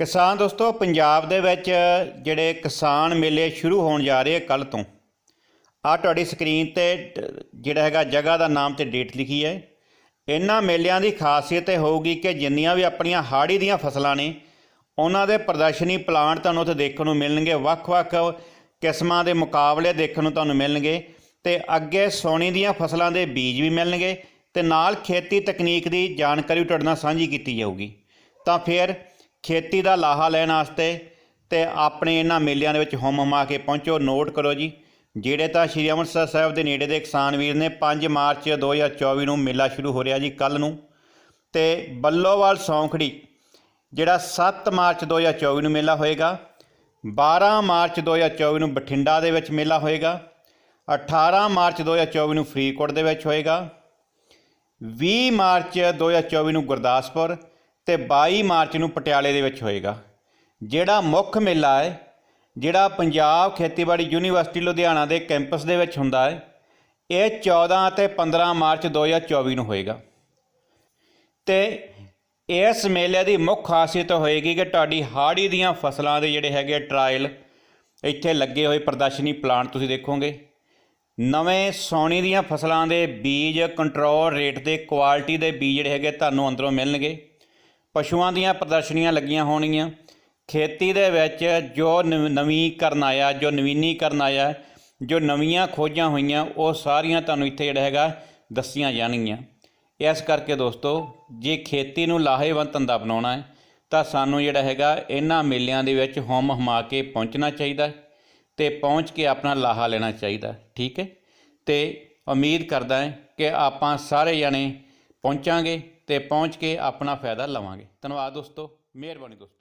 ਕਿਸਾਨ ਦੋਸਤੋ, ਪੰਜਾਬ ਦੇ ਵਿੱਚ ਜਿਹੜੇ ਕਿਸਾਨ ਮੇਲੇ ਸ਼ੁਰੂ ਹੋਣ ਜਾ ਰਹੇ ਕੱਲ ਤੋਂ ਆ ਤੁਹਾਡੀ ਸਕਰੀਨ ਤੇ ਜਿਹੜਾ ਹੈਗਾ ਜਗ੍ਹਾ ਦਾ ਨਾਮ ਤੇ ਡੇਟ ਲਿਖੀ ਹੈ। ਇਹਨਾਂ ਮੇਲਿਆਂ ਦੀ ਖਾਸੀਅਤ ਇਹ ਹੋਊਗੀ ਕਿ ਜਿੰਨੀਆਂ ਵੀ ਆਪਣੀਆਂ ਹਾੜੀ ਦੀਆਂ ਫਸਲਾਂ ਨੇ, ਉਹਨਾਂ ਦੇ ਪ੍ਰਦਰਸ਼ਨੀ ਪਲਾਂਟ ਤੁਹਾਨੂੰ ਉੱਥੇ ਦੇਖਣ ਨੂੰ ਮਿਲਣਗੇ, ਵੱਖ-ਵੱਖ ਕਿਸਮਾਂ ਦੇ ਮੁਕਾਬਲੇ ਦੇਖਣ ਨੂੰ ਤੁਹਾਨੂੰ ਮਿਲਣਗੇ ਤੇ ਅੱਗੇ ਸੋਣੀ ਦੀਆਂ ਫਸਲਾਂ ਦੇ ਬੀਜ ਵੀ ਮਿਲਣਗੇ ਤੇ ਨਾਲ ਖੇਤੀ ਤਕਨੀਕ ਦੀ ਜਾਣਕਾਰੀ ਵੀ ਤੁਹਾਡੇ ਨਾਲ ਸਾਂਝੀ ਕੀਤੀ ਜਾਊਗੀ। ਤਾਂ ਫਿਰ ਖੇਤੀ ਦਾ ਲਾਹਾ ਲੈਣ ਵਾਸਤੇ ਤੇ ਆਪਣੇ ਇਹਨਾਂ ਮੇਲਿਆਂ ਦੇ ਵਿੱਚ ਹੁਮ ਹੁਮਾ ਕੇ ਪਹੁੰਚੋ। ਨੋਟ ਕਰੋ ਜੀ, ਜਿਹੜੇ ਤਾਂ ਸ਼੍ਰੀ ਅੰਮ੍ਰਿਤਸਰ ਸਾਹਿਬ ਦੇ ਨੇੜੇ ਦੇ ਕਿਸਾਨ ਵੀਰ ਨੇ 5 ਮਾਰਚ 2024 ਨੂੰ ਮੇਲਾ ਸ਼ੁਰੂ ਹੋ ਰਿਹਾ ਜੀ ਕੱਲ ਨੂੰ। ਤੇ ਬੱਲੋਵਾਲ ਸੌਂਖੜੀ, ਜਿਹੜਾ 7 ਮਾਰਚ 2024 ਨੂੰ ਮੇਲਾ ਹੋਏਗਾ 12 ਮਾਰਚ 2024 ਨੂੰ ਬਠਿੰਡਾ ਦੇ ਵਿੱਚ ਮੇਲਾ ਹੋਏਗਾ 18 ਮਾਰਚ 2024 ਨੂੰ ਫਰੀਦਕੋਟ ਦੇ ਵਿੱਚ ਹੋਏਗਾ 20 ਮਾਰਚ 2024 ਨੂੰ ਗੁਰਦਾਸਪੁਰ ਤੇ 22 ਮਾਰਚ ਨੂੰ ਪਟਿਆਲੇ ਦੇ ਵਿੱਚ ਹੋਏਗਾ। ਜਿਹੜਾ ਮੁੱਖ ਮੇਲਾ ਹੈ, ਜਿਹੜਾ ਪੰਜਾਬ ਖੇਤੀਬਾੜੀ ਯੂਨੀਵਰਸਿਟੀ ਲੁਧਿਆਣਾ ਦੇ ਕੈਂਪਸ ਦੇ ਵਿੱਚ ਹੁੰਦਾ ਹੈ, ਇਹ 14 ਅਤੇ 15 ਮਾਰਚ 2024 ਨੂੰ ਹੋਏਗਾ। ਤੇ ਇਸ ਮੇਲੇ ਦੀ ਮੁੱਖ ਖਾਸੀਅਤ ਹੋਏਗੀ ਕਿ ਤੁਹਾਡੀ ਹਾੜੀ ਦੀਆਂ ਫਸਲਾਂ ਦੇ ਜਿਹੜੇ ਹੈਗੇ ਟਰਾਇਲ, ਇੱਥੇ ਲੱਗੇ ਹੋਏ ਪ੍ਰਦਰਸ਼ਨੀ ਪਲਾਂਟ ਤੁਸੀਂ ਦੇਖੋਗੇ। ਨਵੇਂ ਸੌਣੀ ਦੀਆਂ ਫਸਲਾਂ ਦੇ ਬੀਜ ਕੰਟਰੋਲ ਰੇਟ ਤੇ ਕੁਆਲਿਟੀ ਦੇ ਬੀਜ ਜਿਹੜੇ ਹੈਗੇ ਤੁਹਾਨੂੰ ਅੰਦਰੋਂ ਮਿਲਣਗੇ। ਪਸ਼ੂਆਂ ਦੀਆਂ ਪ੍ਰਦਰਸ਼ਨੀਆਂ ਲੱਗੀਆਂ ਹੋਣਗੀਆਂ। ਖੇਤੀ ਦੇ ਵਿੱਚ ਜੋ ਨਵ- ਨਵੀਕਰਨ ਆਇਆ, ਜੋ ਨਵੀਨੀਕਰਨ ਆਇਆ, ਜੋ ਨਵੀਆਂ ਖੋਜਾਂ ਹੋਈਆਂ, ਉਹ ਸਾਰੀਆਂ ਤੁਹਾਨੂੰ ਇੱਥੇ ਜਿਹੜਾ ਹੈਗਾ ਦੱਸੀਆਂ ਜਾਣਗੀਆਂ। ਇਸ ਕਰਕੇ ਦੋਸਤੋ, ਜੇ ਖੇਤੀ ਨੂੰ ਲਾਹੇਵੰਦ ਧੰਦਾ ਬਣਾਉਣਾ ਹੈ, ਤਾਂ ਸਾਨੂੰ ਜਿਹੜਾ ਹੈਗਾ ਇਹਨਾਂ ਮੇਲਿਆਂ ਦੇ ਵਿੱਚ ਹੁਮ ਹਮਾ ਕੇ ਪਹੁੰਚਣਾ ਚਾਹੀਦਾ ਹੈ ਤੇ ਪਹੁੰਚ ਕੇ ਆਪਣਾ ਲਾਹਾ ਲੈਣਾ ਚਾਹੀਦਾ ਠੀਕ ਹੈ? ਤੇ ਉਮੀਦ ਕਰਦਾ ਹਾਂ ਕਿ ਆਪਾਂ ਸਾਰੇ ਜਣੇ ਪਹੁੰਚਾਂਗੇ। ਤੇ ਪਹੁੰਚ ਕੇ ਆਪਣਾ ਫਾਇਦਾ ਲਵਾਂਗੇ। ਧੰਨਵਾਦ ਦੋਸਤੋ ਮਿਹਰਬਾਨੀ ਦੋਸਤੋ।